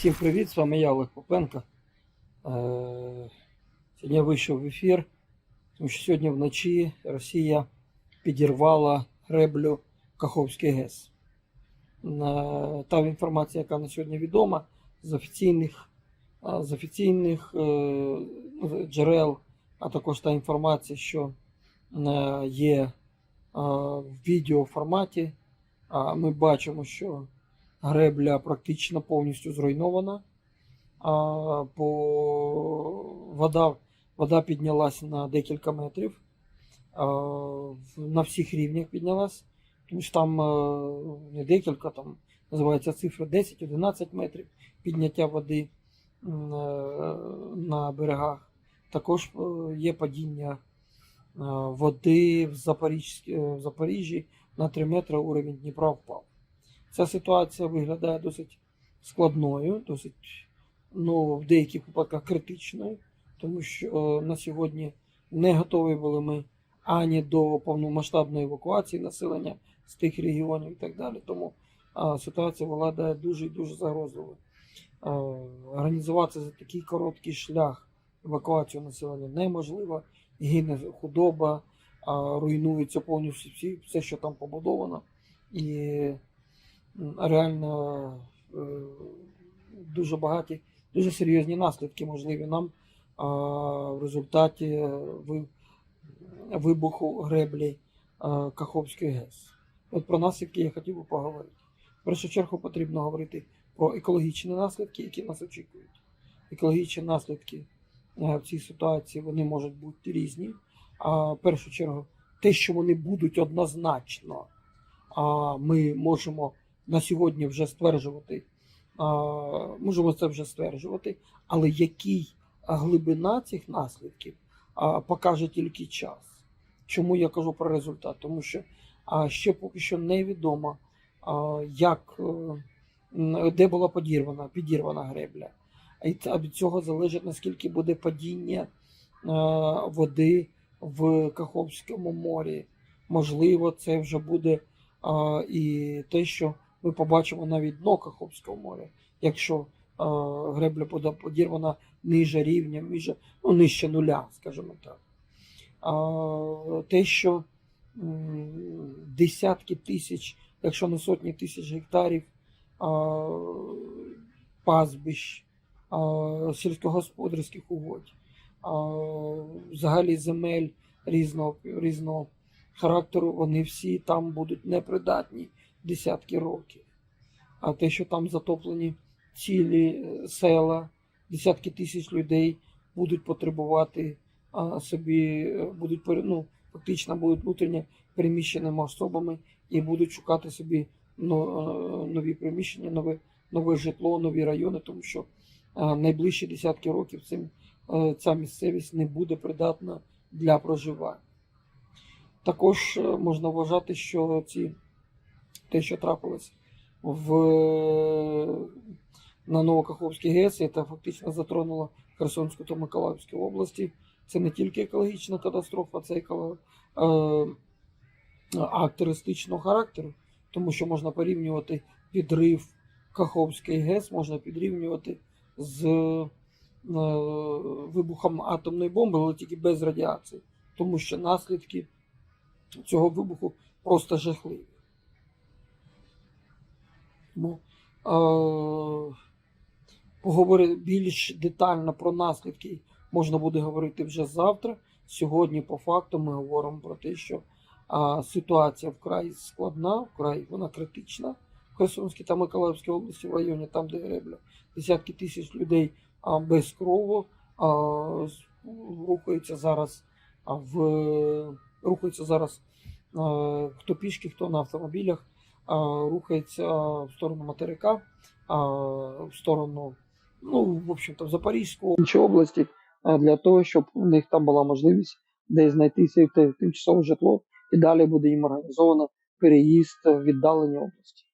Всім привіт, з вами я Олег Попенко. Е, Сьогодні я вийшов в ефір, тому що сьогодні вночі Росія підірвала греблю Каховський ГЕС. Та інформація, яка на сьогодні відома з офіційних, з офіційних е, ну, джерел, а також та інформація, що е, є в відеоформаті. Ми бачимо, що гребля практично повністю зруйнована. А, по... вода, вода піднялась на декілька метрів. А, на всіх рівнях піднялась. Тому що там е, не декілька, там називається цифра 10-11 метрів підняття води е, на берегах. Також е, є падіння води в, в Запоріжжі на 3 метри уровень Дніпра впав. Ця ситуація виглядає досить складною, досить ну, в деяких випадках критичною, тому що е, на сьогодні не готові були ми ані до повномасштабної евакуації населення з тих регіонів і так далі. Тому а, ситуація виглядає дуже і дуже загрозливо. Організувати за такий короткий шлях евакуацію населення неможливо, гине худоба, а, руйнується повністю всі, все, що там побудовано. І реально е, дуже багаті, дуже серйозні наслідки можливі нам в результаті вибуху греблі Каховської ГЕС. От про наслідки я хотів би поговорити. В першу чергу потрібно говорити про екологічні наслідки, які нас очікують. Екологічні наслідки е, в цій ситуації вони можуть бути різні. А в першу чергу, те, що вони будуть однозначно, а ми можемо на сьогодні вже стверджувати, можемо це вже стверджувати, але який глибина цих наслідків покаже тільки час. Чому я кажу про результат? Тому що ще поки що невідомо, як, е, де була подірвана, підірвана гребля. А від цього залежить, наскільки буде падіння е, води в Каховському морі. Можливо, це вже буде а, і те, що ми побачимо навіть дно Каховського моря, якщо а, гребля подірвана ниже рівня, ниже, ну, нижче нуля, скажімо так. А, те, що десятки тисяч, якщо не сотні тисяч гектарів а, пастбищ, а, сільськогосподарських угодь, а, взагалі земель різного, різного характеру, вони всі там будуть непридатні десятки років. А те, що там затоплені цілі е, села, десятки тисяч людей будуть потребувати а, собі, е, будуть ну, фактично будуть внутрішньо переміщеними особами і будуть шукати собі е, нові приміщення, нове, нове житло, нові райони, тому що найближчі десятки років цим, ця місцевість не буде придатна для проживання. Також можна вважати, що ці, те, що трапилось в, на Новокаховській ГЕС, це фактично затронуло Херсонську та Миколаївську області. Це не тільки екологічна катастрофа, це еколо, е, акт терористичного характеру, тому що можна порівнювати підрив Каховської ГЕС, можна підрівнювати з е, вибухом атомної бомби, але тільки без радіації, тому що наслідки цього вибуху просто жахливі. Е, поговорити більш детально про наслідки можна буде говорити вже завтра. Сьогодні, по факту, ми говоримо про те, що а, ситуація вкрай складна, вкрай вона критична в Херсонській та Миколаївській області, в районі, там, де гребля. Десятки тисяч людей а, без крову а, рухаються зараз в рухаються зараз а, хто пішки, хто на автомобілях, рухається в сторону материка, в сторону, ну, в общем-то, в Запорізьку інші області, для того, щоб у них там була можливість десь знайти тимчасове житло, і далі буде їм організовано переїзд в віддалені області.